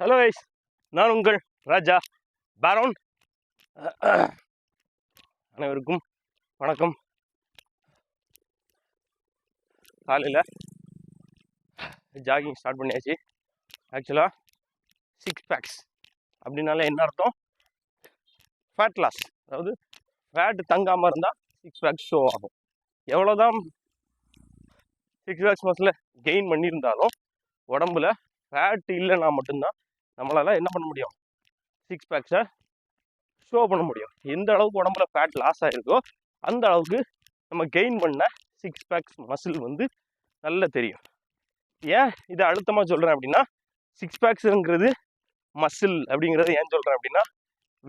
Hello ice நான் உங்கள் ராஜா பேரோன். அனைவருக்கும் வணக்கம். காலையில் ஜாகிங் ஸ்டார்ட் பண்ணியாச்சு. ஆக்சுவலாக சிக்ஸ் பேக்ஸ் அப்படின்னாலே என்ன அர்த்தம்? ஃபேட் லாஸ் அதாவது ஃபேட் தங்காமல் இருந்தால் சிக்ஸ் பேக்ஸ் ஷோ ஆகும். எவ்வளோதான் சிக்ஸ் பேக்ஸ் மசில் கெயின் பண்ணியிருந்தாலும் உடம்புல ஃபேட் இல்லைன்னா மட்டும்தான் நம்மளால் என்ன பண்ண முடியும்? சிக்ஸ் பேக்ஸை ஷோ பண்ண முடியும். எந்த அளவுக்கு உடம்புல ஃபேட் லாஸ் ஆகிருக்கோ அந்த அளவுக்கு நம்ம கெயின் பண்ண சிக்ஸ் பேக்ஸ் மசில் வந்து நல்லா தெரியும். ஏன் இதை அழுத்தமாக சொல்கிறேன் அப்படின்னா சிக்ஸ் பேக்ஸுங்கிறது மசில் அப்படிங்கிறத ஏன் சொல்கிறேன் அப்படின்னா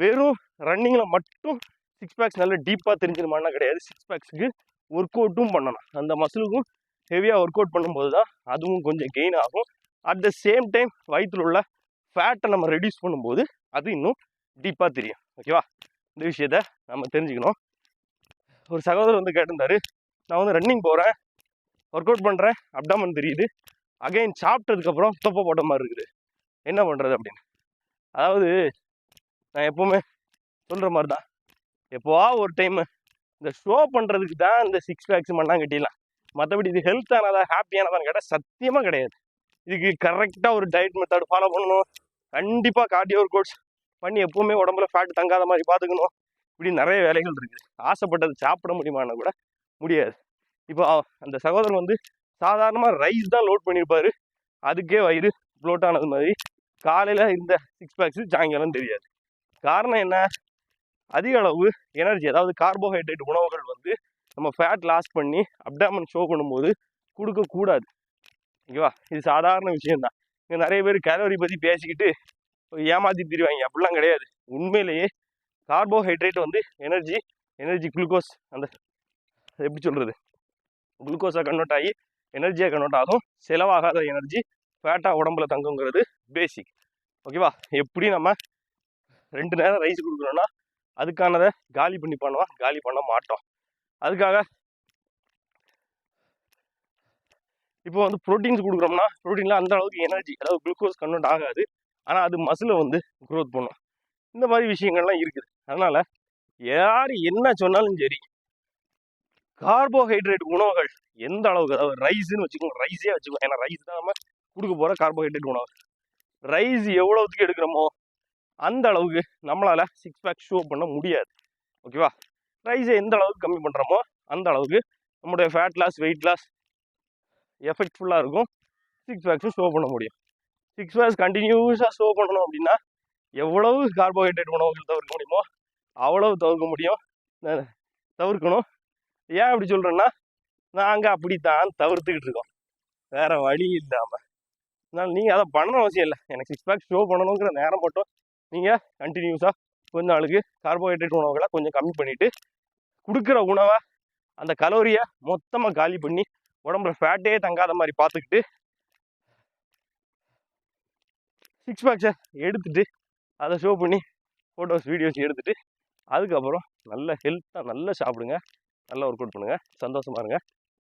வெறும் ரன்னிங்கில் மட்டும் சிக்ஸ் பேக்ஸ் நல்ல டீப்பாக தெரிஞ்சிருமானா கிடையாது. சிக்ஸ் பேக்ஸுக்கு ஒர்க் அவுட்டும் பண்ணணும். அந்த மசிலுக்கும் ஹெவியாக ஒர்க் அவுட் பண்ணும்போது தான் அதுவும் கொஞ்சம் கெயின் ஆகும். அட் த சேம் டைம் வயிற்றில் உள்ள ஃபேட்டை நம்ம ரெடியூஸ் பண்ணும்போது அது இன்னும் டீப்பாக தெரியும். ஓகேவா இந்த விஷயத்த நம்ம தெரிஞ்சுக்கணும். ஒரு சகோதரர் வந்து கேட்டிருந்தாரு நான் வந்து ரன்னிங் போகிறேன் ஒர்க் அவுட் பண்ணுறேன் அப்டாமன் தெரியுது அகைன் சாப்பிட்டதுக்கப்புறம் தொப்பை போட்ட மாதிரி இருக்குது. என்ன பண்ணுறது அப்படின்னு. அதாவது நான் எப்போவுமே சொல்கிற மாதிரி தான் எப்போவா ஒரு டைம் இந்த ஷோ பண்ணுறதுக்கு தான் இந்த சிக்ஸ் பேக்ஸ் மண்ணாங்கட்டிலாம் மற்றபடி இது ஹெல்த்தானதா ஹாப்பியானதான்னு கேட்டால் சத்தியமாக கிடையாது. இதுக்கு கரெக்டாக ஒரு டயட் மெத்தட் ஃபாலோ பண்ணணும். கண்டிப்பாக கார்டியோ ஒர்க் அவுட்ஸ் பண்ணி எப்போவுமே உடம்புல ஃபேட் தங்காத மாதிரி பார்த்துக்கணும் இப்படி நிறைய வேலைகள் இருக்குது ஆசைப்பட்டது சாப்பிட முடியுமான்னு கூட? முடியாது. இப்போ அந்த சகோதரன் வந்து சாதாரணமாக ரைஸ் தான் லோட் பண்ணியிருப்பார் அதுக்கே வயிறு ப்ளோட் ஆனது மாதிரி. காலையில் இந்த சிக்ஸ் பேக்ஸு சாயங்காலம் தெரியாது. காரணம் என்ன? அதிக அளவு எனர்ஜி அதாவது கார்போஹைட்ரேட் உணவுகள் வந்து நம்ம ஃபேட் லாஸ் பண்ணி அப்டாமன் ஷோ பண்ணும்போது கொடுக்கக்கூடாது. ஓகேவா இது சாதாரண விஷயம்தான். இங்கே நிறைய பேர் கேலரி பற்றி பேசிக்கிட்டு ஏமாத்தி திரிவாங்க அப்படிலாம் கிடையாது. உண்மையிலேயே கார்போஹைட்ரேட் வந்து எனர்ஜி எனர்ஜி குளுக்கோஸ் அந்த எப்படி சொல்கிறது குளுக்கோஸாக கன்வெர்ட் ஆகி எனர்ஜியாக கன்வெர்ட் ஆகும் செலவாகாத எனர்ஜி ஃபேட்டாக உடம்புல தங்குங்கிறது பேசிக் ஓகேவா எப்படி நம்ம ரெண்டு நேரம் ரைஸ் கொடுக்குறோன்னா அதுக்கானதை காலி பண்ணி பண்ணுவோம் காலி பண்ண மாட்டோம். அதுக்காக இப்போ வந்து ப்ரோட்டீன்ஸ் கொடுக்குறோம்னா ப்ரோட்டீனில் அந்த அளவுக்கு எனர்ஜி அதாவது குளுக்கோஸ் கன்வெர்ட் ஆகாது. ஆனால் அது மசிலை வந்து க்ரோத் பண்ணும். இந்த மாதிரி விஷயங்கள்லாம் இருக்குது. அதனால் யார் என்ன சொன்னாலும் சரி கார்போஹைட்ரேட் உணவுகள் எந்த அளவுக்கு அதாவது ரைஸ்ன்னு வச்சுக்கோங்க ரைஸே வச்சுக்கோங்க. ஏன்னா ரைஸ் தான் நம்ம கொடுக்க போகிற கார்போஹைட்ரேட் உணவு. ரைஸ் எவ்வளோத்துக்கு எடுக்கிறோமோ அந்த அளவுக்கு நம்மளால் சிக்ஸ் பேக் ஷோ பண்ண முடியாது. ஓகேவா ரைஸை எந்த அளவுக்கு கம்மி பண்ணுறோமோ அந்த அளவுக்கு நம்முடைய ஃபேட் லாஸ் வெயிட் லாஸ் எஃபெக்ட்ஃபுல்லாக இருக்கும். சிக்ஸ் பேக்ஸும் ஷோ பண்ண முடியும். சிக்ஸ் பேக்ஸ் கண்டினியூஸாக ஷோ பண்ணணும் அப்படின்னா எவ்வளவு கார்போஹைட்ரேட் உணவுகள் தவிர்க்க முடியுமோ அவ்வளவு தவிர்க்க முடியும். தவிர்க்கணும். ஏன் அப்படி சொல்கிறேன்னா நாங்கள் அப்படித்தான் தவிர்த்துக்கிட்டு இருக்கோம். வேறு வழி இல்லாமல் அதனால் நீங்கள் அதை பண்ணணும் அவசியம் இல்லை. எனக்கு சிக்ஸ் பேக் ஷோ பண்ணணுங்கிற நேரம் மட்டும் நீங்கள் கண்டினியூஸாக கொஞ்ச நாளுக்கு கார்போஹைட்ரேட் உணவுகளை கொஞ்சம் கம்மி பண்ணிவிட்டு கொடுக்குற உணவை அந்த கலோரியை மொத்தமாக காலி பண்ணி உடம்புல ஃபேட்டே தங்காத மாதிரி பார்த்துக்கிட்டு சிக்ஸ் பேக்ஸை எடுத்துட்டு அதை ஷோ பண்ணி ஃபோட்டோஸ் வீடியோஸ் எடுத்துட்டு அதுக்கப்புறம் நல்ல ஹெல்த்தாக நல்லா சாப்பிடுங்க. நல்லா ஒர்க் அவுட் பண்ணுங்க. சந்தோஷமா இருங்க.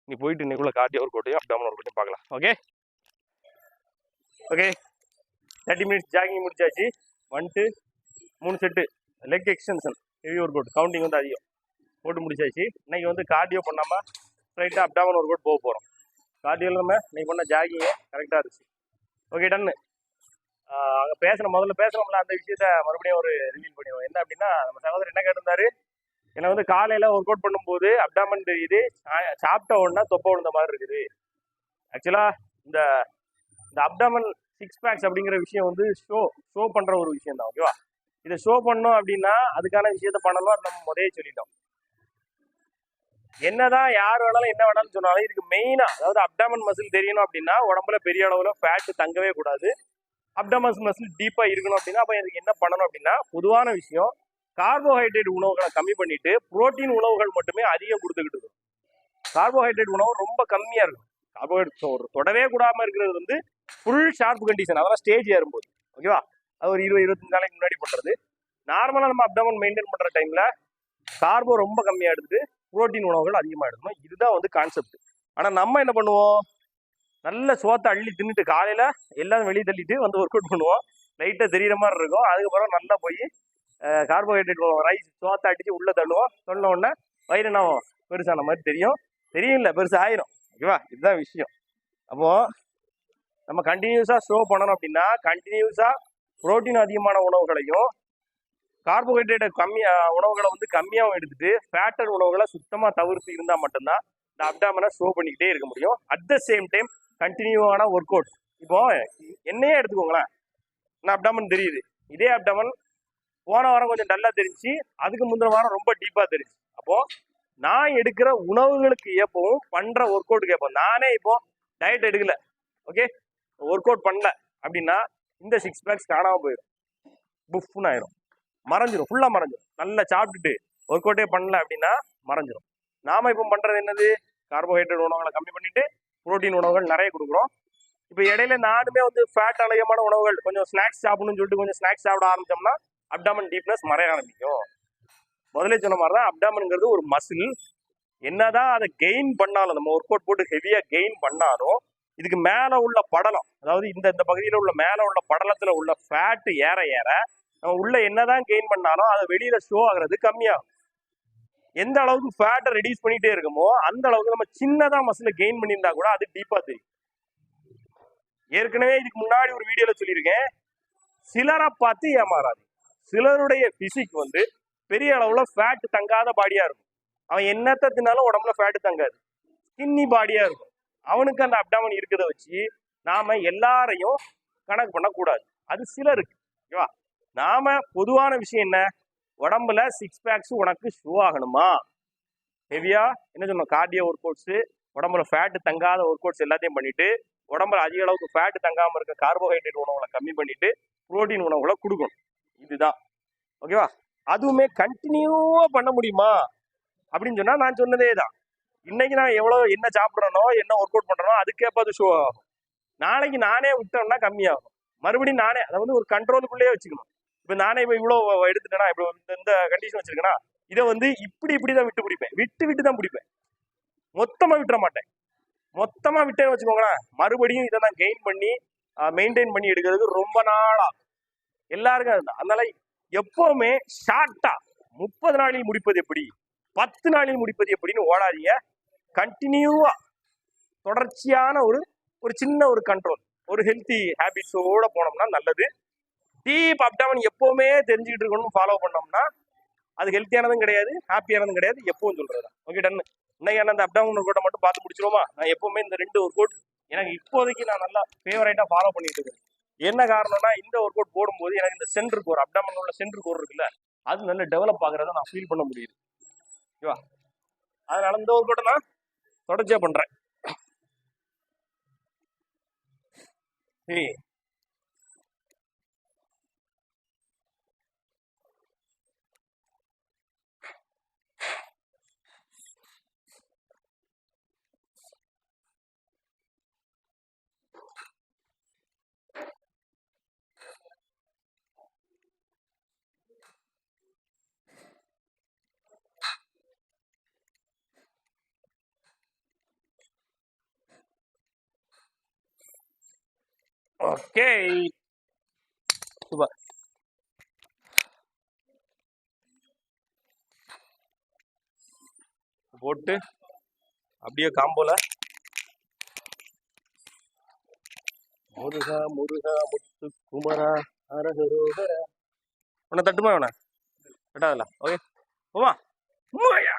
நீ போயிட்டு இன்னைக்குள்ள கார்டியோ ஒர்க் அவுட்டையும் அப்டாமல் ஒர்க் அவுட்டையும் பார்க்கலாம். Okay okay thirty minutes jogging முடிச்சாச்சு. வந்துட்டு மூணு set leg extension heavy workout counting வந்து அதிகம். போட்டு முடிச்சாச்சு. இன்னைக்கு வந்து கார்டியோ பண்ணாமல் ஸ்ட்ரைட்டாக அப்டாமன் ஒர்க் அவுட் போக போகிறோம் கார்டியோவில் நம்ம நீங்கள் பண்ண ஜாகிங்கே கரெக்டாக இருந்துச்சு. ஓகே டன்னு அங்கே பேசுகிற முதல்ல பேசுகிறோம்ல அந்த விஷயத்த மறுபடியும் ஒரு ரிவீல் பண்ணிடுவோம் என்ன அப்படின்னா நம்ம சகோதரர் என்ன கேட்டிருந்தாரு? என்னை வந்து காலையில் ஒர்க் அவுட் பண்ணும்போது அப்டாமன் தெரியுது சா- சாப்பிட்ட உடனே தொப்பை விழுந்த மாதிரி இருக்குது. ஆக்சுவலாக இந்த இந்த அப்டாமன் சிக்ஸ் பேக்ஸ் அப்படிங்கிற விஷயம் வந்து ஷோ ஷோ பண்ணுற ஒரு விஷயம் தான் ஓகேவா இதை ஷோ பண்ணோம் அப்படின்னா அதுக்கான விஷயத்த பண்ணலாம் நம்ம முதலே சொல்லிட்டோம். என்னதான் யார் வேணாலும் என்ன வேணாலும் சொன்னாலும் இதுக்கு மெயினாக அதாவது அப்டாமன் மசில் தெரியணும் அப்படின்னா உடம்புல பெரிய அளவில் ஃபேட் தங்கவே கூடாது. அப்டாமஸ் மசில் டீப்பாக இருக்கணும் அப்படின்னா அப்போ இதுக்கு என்ன பண்ணணும் அப்படின்னா பொதுவான விஷயம் கார்போஹைட்ரேட் உணவுகளை கம்மி பண்ணிட்டு புரோட்டீன் உணவுகள் மட்டுமே அதிகம் கொடுத்துக்கிட்டு இருக்கும் கார்போஹைட்ரேட் உணவு ரொம்ப கம்மியாக இருக்கும் கார்போஹைட்ரேட் தொடவே கூடாம இருக்கிறது வந்து ஃபுல் ஷார்ப் கண்டிஷன் அதெல்லாம் ஸ்டேஜ் ஏறும்போது. ஓகேவா அது ஒரு இருபது இருபத்தஞ்சு நாளைக்கு முன்னாடி பண்ணுறது நார்மலாக நம்ம அப்டாமன் மெயின்டைன் பண்ணுற டைமில் கார்போ ரொம்ப கம்மியாக எடுத்துட்டு புரோட்டீன் உணவுகள் அதிகமாக எடுக்கணும். இதுதான் வந்து கான்செப்ட் ஆனால் நம்ம என்ன பண்ணுவோம்? நல்ல சோத்தை அள்ளி தின்னுட்டு காலையில் எல்லாரும் வெளியே தள்ளிட்டு வந்து ஒர்க் அவுட் பண்ணுவோம் லைட்டாக தெரியுற மாதிரி இருக்கும். அதுக்கப்புறம் நல்லா போய் கார்போஹைட்ரேட் ரைஸ் சோத்தை அடித்து உள்ளே தள்ளுவோம். சொன்ன உடனே வயிறு என்ன பெருசான மாதிரி தெரியும். தெரியும் இல்லை பெருசாக ஆயிரும். ஓகேவா இதுதான் விஷயம். அப்போது நம்ம கண்டினியூஸாக ஸ்லோ பண்ணணும் அப்படின்னா கண்டினியூஸாக புரோட்டீன் அதிகமான உணவுகளையும் கார்போஹைட்ரேட்டை கம்மியா உணவுகளை வந்து கம்மியாகவும் எடுத்துட்டு ஃபேட்டர் உணவுகளை சுத்தமாக தவிர்த்து இருந்தால் மட்டும்தான் இந்த அப்டாமனை ஸ்லோ பண்ணிக்கிட்டே இருக்க முடியும். அட் த சேம் டைம் கண்டினியூவான ஒர்க் அவுட் இப்போ என்னையே எடுத்துக்கோங்களேன். நான் அப்டாமன் தெரியுது? இதே அப்டாமன் போன வாரம் கொஞ்சம் நல்லா தெரிஞ்சு அதுக்கு முந்தின வாரம் ரொம்ப டீப்பாக தெரிஞ்சு. அப்போ நான் எடுக்கிற உணவுகளுக்கு ஏப்பவும் பண்ணுற ஒர்க் அவுட்டுக்கு ஏப்போம் நானே இப்போ டயட் எடுக்கல. ஓகே ஒர்க் அவுட் பண்ணல. அப்படின்னா இந்த சிக்ஸ் பேக்ஸ் காணாமல் போயிடும். புஃப்னு ஆயிரும். மறைஞ்சிரும். ஃபுல்லாக மறைஞ்சிரும். நல்லா சாப்பிட்டுட்டு ஒர்க் அவுட்டே பண்ணல அப்படின்னா மறைஞ்சிரும். நாம இப்போ பண்ணுறது என்னது? கார்போஹைட்ரேட் உணவுகளை கம்மி பண்ணிட்டு புரோட்டீன் உணவுகள் நிறைய கொடுக்குறோம். இப்போ இடையில நானுமே வந்து ஃபேட் அலையமான உணவுகள் கொஞ்சம் ஸ்நாக்ஸ் சாப்பிடணும்னு சொல்லிட்டு கொஞ்சம் ஸ்நாக்ஸ் சாப்பிட ஆரம்பிச்சோம்னா அப்டாமன் டீப்னஸ் மறைய ஆரம்பிக்கும். முதலே சொன்ன மாதிரி தான் அப்டாமனுங்கிறது ஒரு மசில் என்னதான் அதை கெயின் பண்ணாலும் நம்ம ஒர்க் அவுட் போட்டு ஹெவியாக கெயின் பண்ணாலும் இதுக்கு மேலே உள்ள படலம் அதாவது இந்த இந்த பகுதியில் உள்ள மேலே உள்ள படலத்தில் உள்ள ஃபேட்டு ஏற ஏற அவன் உள்ள என்னதான் கெயின் பண்ணாலும் அது வெளியில ஷோ ஆகுறது கம்மியாகும். எந்த அளவுக்கு ஃபேட்டை ரெடியூஸ் பண்ணிட்டே இருக்கமோ அந்த அளவுக்கு நம்ம சின்னதா மசில கெயின் பண்ணியிருந்தா கூட அது டீப்பா தெரியும். ஏற்கனவே இதுக்கு முன்னாடி ஒரு வீடியோல சொல்லியிருக்கேன். சிலரை பார்த்து ஏமாறாது சிலருடைய பிசிக் வந்து பெரிய அளவுல ஃபேட் தங்காத பாடியா இருக்கும். அவன் என்னத்த தின்னாலும் உடம்புல ஃபேட் தங்காது. ஸ்கின்னி பாடியா இருக்கும். அவனுக்கு அந்த அப்டாமன் இருக்கிறத வச்சு நாம எல்லாரையும் கணக்கு பண்ணக்கூடாது. அது சிலருக்கு. ஓகேவா நாம பொதுவான விஷயம் என்ன? உடம்புல சிக்ஸ் பேக்ஸ் உனக்கு ஷோ ஆகணுமா? ஹெவியா என்ன சொன்னோம் கார்டியோ ஒர்க் அவுட்ஸ் உடம்புல ஃபேட்டு தங்காத ஒர்க் அவுட்ஸ் எல்லாத்தையும் பண்ணிட்டு உடம்புல அதிக அளவுக்கு ஃபேட்டு தங்காம இருக்க கார்போஹைட்ரேட் உணவுகளை கம்மி பண்ணிட்டு புரோட்டீன் உணவுகளை கொடுக்கணும். இதுதான். ஓகேவா அதுவுமே கண்டினியூவா பண்ண முடியுமா? அப்படின்னு சொன்னா நான் சொன்னதே தான். இன்னைக்கு நான் எவ்வளவு என்ன சாப்பிட்றனோ என்ன ஒர்க் அவுட் பண்றனோ அதுக்கேற்ப அது ஷோ ஆகும். நாளைக்கு நானே விட்டோம்னா கம்மியாகும். மறுபடியும் நானே அதை வந்து ஒரு கண்ட்ரோலுக்குள்ளேயே வச்சுக்கணும். இப்போ நானே இப்போ இவ்வளோ எடுத்துட்டேன்னா இப்போ இந்த இந்த கண்டிஷன் வச்சிருக்கேன்னா இதை வந்து இப்படி இப்படி தான் விட்டு பிடிப்பேன். விட்டு விட்டு தான் பிடிப்பேன். மொத்தமா விட்டுற மாட்டேன். மொத்தமா விட்டேன்னு வச்சுக்கோங்களேன் மறுபடியும் இதை நான் கெயின் பண்ணி மெயின்டைன் பண்ணி எடுக்கிறதுக்கு ரொம்ப நாளா. எல்லாருக்கும் அதுதான் அதனால எப்பவுமே ஷார்ட்டா முப்பது நாளில் முடிப்பது எப்படி? பத்து நாளில் முடிப்பது எப்படின்னு ஓடாதீங்க. கண்டினியூவா தொடர்ச்சியான ஒரு ஒரு சின்ன ஒரு கண்ட்ரோல் ஒரு ஹெல்த்தி ஹேபிட்ஸோட போனோம்னா நல்லது. டீப் அப்டவன் எப்போவுமே தெரிஞ்சுக்கிட்டு இருக்கணும் ஃபாலோ பண்ணோம்னா அது ஹெல்த்தியானதும் கிடையாது ஹாப்பியானதும் கிடையாது எப்பவும் சொல்றது ஓகே டன் இன்னைக்கு அந்த அப்டவன் ஒர்க் மட்டும் பார்த்து முடிச்சிருவோமா? நான் எப்பவுமே இந்த ரெண்டு ஒர்க் அவுட் எனக்கு இப்போதைக்கு நான் நல்லா ஃபேவரேட்டா ஃபாலோ பண்ணிட்டு இருக்கேன். என்ன காரணம்னா இந்த ஒர்க் அவுட் போடும்போது எனக்கு இந்த சென்டர் கோர் அப்டாமன் உள்ள சென்டர் கோர் இருக்குல்ல அது நல்ல டெவலப் ஆகுறத நான் ஃபீல் பண்ண முடியுது. ஓகேவா அதனால இந்த ஒர்க் அவுட்டை நான் தொடர்ச்சியா பண்றேன். சரி ஓகே சூப்பர் போட்டு அப்படியே காம்போல. முருகா முருகா முத்து குமரா அரகரோகர. உன்னை தட்டுமா உன தட்டாதல ஓகே. போமா மாயா.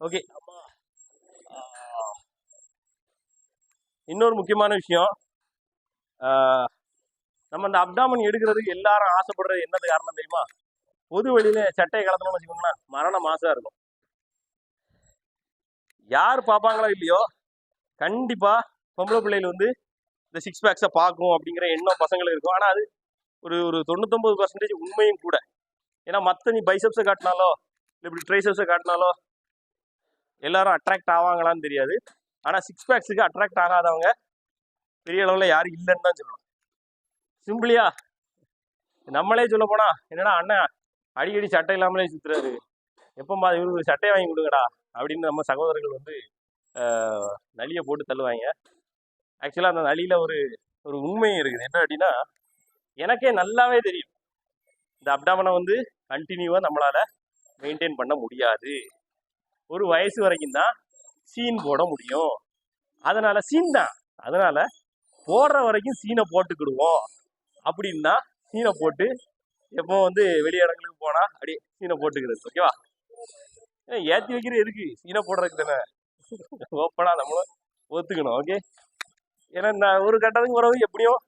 ஓகே. இன்னொரு முக்கியமான விஷயம் நம்ம அந்த அப்டாமன் எடுக்கிறதுக்கு எல்லாரும் ஆசைப்படுறது என்னது காரணம் தெரியுமா? பொது வழியில சட்டையை கலத்தணும்னு வச்சுக்கோங்கன்னா மரணம் மாசா இருக்கும். யார் பார்ப்பாங்களோ இல்லையோ கண்டிப்பா பொம்பளை பிள்ளைகள் வந்து இந்த சிக்ஸ் பேக்ஸை பார்க்கும் அப்படிங்கிற எண்ணம் பசங்களுக்கு இருக்கும். ஆனால் அது ஒரு ஒரு தொண்ணூத்தொம்பது பர்சன்டேஜ் உண்மையும் கூட. ஏன்னா மற்ற நீ பைசப்ஸை காட்டினாலோ இல்லை இப்படி ட்ரைசப்ஸை காட்டினாலோ எல்லாரும் அட்ராக்ட் ஆவாங்களான்னு தெரியாது. ஆனால் சிக்ஸ் பேக்ஸுக்கு அட்ராக்ட் ஆகாதவங்க பெரிய அளவில் யாரும் இல்லைன்னு தான் சொல்லணும். சிம்பிளியா நம்மளே சொல்ல போனா என்னடா அண்ணன் அடிக்கடி சட்டை இல்லாமலே சுத்துறாரு. எப்பமா இவருக்கு சட்டையை வாங்கி கொடுங்கடா அப்படின்னு நம்ம சகோதரர்கள் வந்து நலியை போட்டு தள்ளுவாங்க. ஆக்சுவலாக அந்த நலியில் ஒரு ஒரு உண்மை இருக்குது. என்ன அப்படின்னா எனக்கே நல்லாவே தெரியும். இந்த அப்டாமனை வந்து கண்டினியூவாக நம்மளால் மெயின்டைன் பண்ண முடியாது. ஒரு வயசு வரைக்கும் தான் சீன் போட முடியும். அதனால் சீன் தான். அதனால் போடுற வரைக்கும் சீனை போட்டுக்கிடுவோம். அப்படின்னா சீனை போட்டு எப்போ வந்து வெளியிடங்களுக்கு போனால் அப்படியே சீனை போட்டுக்கிறது. ஓகேவா ஏன்னா ஏற்றி வைக்கிறது எதுக்கு? சீனை போடுறதுக்கு தானே. ஓப்பனாக நம்மளும் ஒத்துக்கணும். ஓகே ஏன்னா இந்த ஒரு கட்டத்துக்கு பிறகு எப்படியும்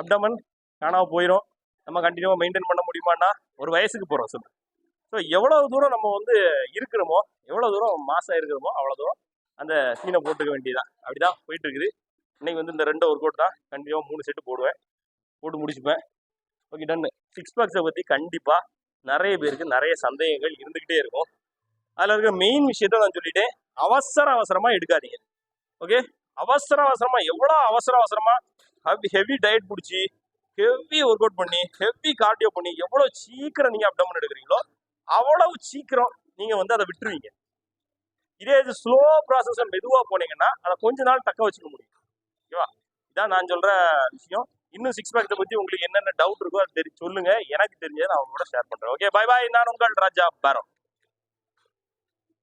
அப்டமன் காணாம போயிடும் நம்ம கண்டினியூவாக மெயின்டைன் பண்ண முடியுமான்னா ஒரு வயசுக்கு போகிறோம் சொல்லு. ஸோ எவ்வளோ தூரம் நம்ம வந்து இருக்கிறோமோ எவ்வளோ தூரம் மாதம் இருக்கிறோமோ அவ்வளோ தூரம் அந்த சீனை போட்டுக்க வேண்டியதான் அப்படிதான் போயிட்டு இருக்குது. இன்னைக்கு வந்து இந்த ரெண்டு ஒர்க் அவுட் தான் கண்டினியூவாக மூணு செட்டு போடுவேன். போட்டு முடிச்சுப்பேன். ஓகே டன் சிக்ஸ் பேக்ஸை பற்றி கண்டிப்பாக நிறைய பேருக்கு நிறைய சந்தேகங்கள் இருந்துக்கிட்டே இருக்கும். அதில் இருக்க மெயின் விஷயத்த நான் சொல்லிட்டேன். அவசர அவசரமாக எடுக்காதீங்க. ஓகே அவசர அவசரமாக எவ்வளோ அவசர அவசரமாக ஹெவி ஹெவி டயட் பிடிச்சி ஹெவி ஒர்க் அவுட் பண்ணி ஹெவி கார்டியோ பண்ணி எவ்வளோ சீக்கிரம் நீங்கள் அப்டமன் எடுக்கிறீங்களோ அவ்வளவு சீக்கிரம் நீங்கள் வந்து அதை விட்டுருவீங்க. இதே இது ஸ்லோ ப்ராசஸ் மெதுவாக போனீங்கன்னா அதை கொஞ்ச நாள் தக்க வச்சுக்க முடியும். ஓகேவா இதான் நான் சொல்ற விஷயம். இன்னும் சிக்ஸ் பேக்ஸை பற்றி உங்களுக்கு என்னென்ன டவுட் இருக்கோ அது தெரி சொல்லுங்க. எனக்கு தெரிஞ்சதை நான் அவங்களோட ஷேர் பண்ணுறேன் ஓகே பை பாய் நான் உங்கள் ராஜா பாரம்